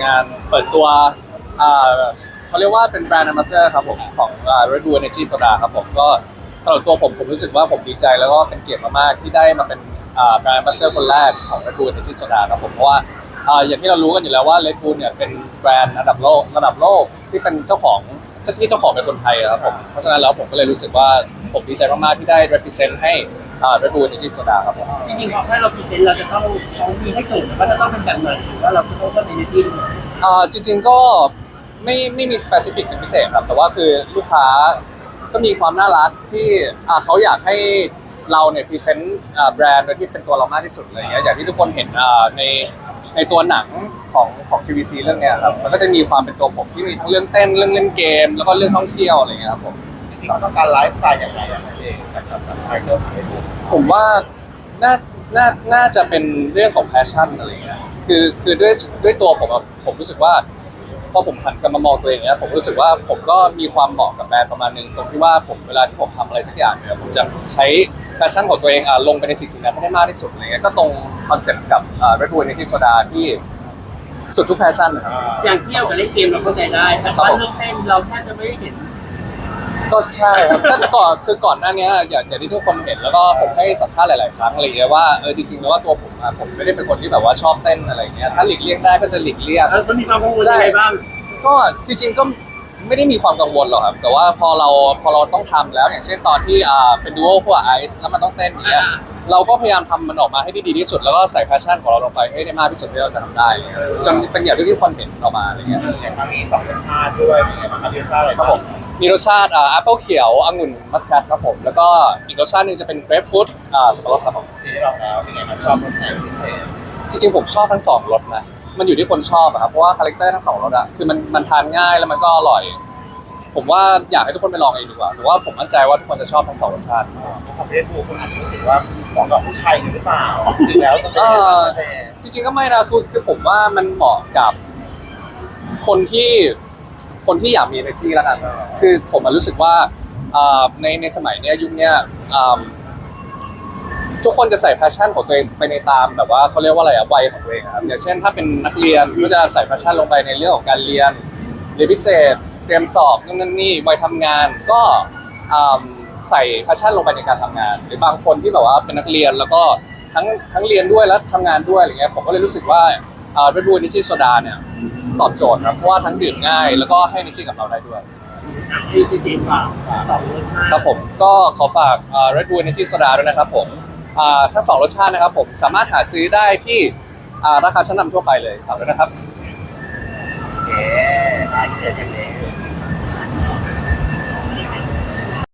งานเปิดตัวอ่าเขาเรียกว่าเป็นแบรนด์ a m b a s s a d o r ครับผมของอ่า Red Bull Energy Soda ครับผมก็สำหรับตัวผมผมรู้สึกว่าผมดีใจแล้วก็เป็นเกียรติมากๆที่ได้มาเป็นอ่าแบรนด์ a m b a s s a d o r คนแรกของ Red Bull Energy Soda ครับผมเพราะว่าอ่าอย่างที่เรารู้กันอยู่แล้วว่า Red Bull เนี่ยเป็นแบรนด์ระดับโลกระดับโลกที่เป็นเจ้าของที่เจ้าของเป็นคนไทยครับผมเพราะฉะนั้นแล้วผมก็เลยรู้สึกว่าผมดีใจมากๆที่ได้ represent ให้ อ่า Red Bull Energy Soda ครับผมจริงๆพอถ้าเราพรีเซนต์เราจะต้องเขามีให้ถูกว่าจะต้องเป็นแบบไหนหรือว่าเราจะต้องเป็น energy อ่าจริง ๆก็ไม่ไม่มี specific เป็นพิเศษครับ แต่ว่าคือลูกค้าก็มีความน่ารักที่อ่าเขาอยากให้เราเนี่ยพรีเซนต์แบรนด์โดยที่เป็นตัวเรามากที่สุดอะไรอย่างเงี้ยอย่างที่ทุกคนเห็นอ่าในในตัวหนังของของ TVC เรื่องเนี้ยครับมันก็จะมีความเป็นตัวผมที่มีทั้งเรื่องเต้นเรื่องเล่นเกม แล้วก็เรื่องท่องเที่ยวอะไรอย่างเงี้ยครับผมจ ริงๆเราต้องการไลฟ์สไตล์อย่างไรอะนั่นเองกับกับกับไทเกอร์เฟซบุ๊กผมว่าน่าน่าน่าจะเป็นเรื่องของ passion อะไรอย่างเงี้ยคือคือด้วยด้วยตัวผมอะผมรู้สึกว่าพอผมหันกลับมามองตัวเองเนี้ยผมรู้สึกว่าผมก็มีความเหมาะกับแบรนด์ประมาณนึงตรงที่ว่าผมเวลาที่ผมทำอะไรสักอย่างเนี่ยผมจะใช้แพชชั่นของตัวเองอะลงไปในสิ่งสิ่งนั้นให้ได้มากที่สุดอะไรเงี้ยก็ตรงคอนเซ็ปต์กับอ่า Red Bull Energy Soda ที่สุดทุกแพชชั่นนะครับ อย่างเที่ยวกับเล่นเกมเราเข้าใจได้ แต่ว่าเรื่องเต้นเราแทบจะไม่ได้เห็น ก็ใช่ครับก็ก่อนคือก่อนหน้านี้อย่างอย่างที่ทุกคนเห็นแล้วก็ผมให้สัมภาษณ์หลาย ๆ ครั้งอะไรอย่างเงี้ยว่าเออจริง ๆ แล้วว่าตัวผมอะผมไม่ได้เป็นคนที่แบบว่าชอบเต้นอะไรอย่างเงี้ยถ้าหลีกเลี่ยงได้ก็จะหลีกเลี่ยง แล้วก็มีความกังวลอะไรบ้าง ก็จริงๆก็ไม่ได้มีความกังวลหรอกครับ แต่ว่าพอเราพอเราต้องทำแล้วอย่างเช่นตอนที่อ่าเป็นดูโอคู่ไอซ์แล้วมันต้องเต้นอย่างเงี้ยอ่า เราก็พยายามทำมันออกมาให้ได้ดีที่สุด แล้วก็ใส่แพชชั่นของเราลงไปให้ได้มากที่สุดที่เราจะทำได้อะไรเงี้ยจนเป็นอย่างที่ทุกคนเห็นออกมาอะไรเงี้ย อย่างครั้งนี้สองรสชาติด้วยเป็นไงบ้างครับรสชาติอะไรครับผม มีรสชาติอ่าแอปเปิลเขียวองุ่นมัสกัดครับผม แล้วก็อีกรสชาติหนึงจะเป็นเกรปฟรุตอ่าสับปะรดครับผมที่เราแล้วเป็นไงครับชอบรสไหนพิเศษจริงๆผมชอบทั้งสองรสนะมันอยู่ที่คนชอบอะครับเพราะว่าคาแรคเตอร์ทั้งสองรสอะคือมันมันทานง่ายแล้วมันก็อร่อย ผมว่าอยากให้ทุกคนไปลองเองดีกว่าแต่ว่าผมมั่นใจว่าทุกคนจะชอบทั้งสองรสชาติพอเฟซบุ๊กคนอาจจะรู้สึกว่าเหมาะกับผู้ชายหรือเปล่าจริงๆแล้วต้องเป็นอย่างนั้นแน่จริงๆก็ไม่นะคือคือผมว่ามันเหมาะกับคนที่ คนที่อยากมี energy แล้วกันคือผมอะรู้สึกว่าอ่าในในสมัยเนี้ยยุคเนี้ยอ่าทุกคนจะใส่แพชชั่นของตัวเองไปในตามแบบว่าเขาเรียกว่าอะไรอะวัยของตัวเองอะครับอย่างเช่นถ้าเป็นนักเรียนก็จะใส่แพชชั่นลงไปในเรื่องของการเรียนเรียนพิเศษเตรียมสอบนู่นนั่นนี่วัยทำงานก็อ่าใส่แพชชั่นลงไปในการทำงาน หรือบางคนที่แบบว่าเป็นนักเรียนแล้วก็ทั้งทั้งเรียนด้วยแล้วทำงานด้วยอะไรเงี้ยผมก็เลยรู้สึกว่าอ่าเรดบูลนิชิโซดาเนี่ย ตอบโจทย์ครับเพราะว่าทั้งดื่มง่าย แล้วก็ให้นิชิกับเราได้ด้วยที่ที่จีนฝากสองรสชาติครับผมก็ขอฝากเอ่อ Red Bull Energy Soda ด้วยนะครับผมอ่าทั้งสองรสชาตินะครับผมสามารถหาซื้อได้ที่อ่าราคาชั้นนำทั่วไปเลยฝากด้วยนะครับโอเคอะพิเศษอย่างนี้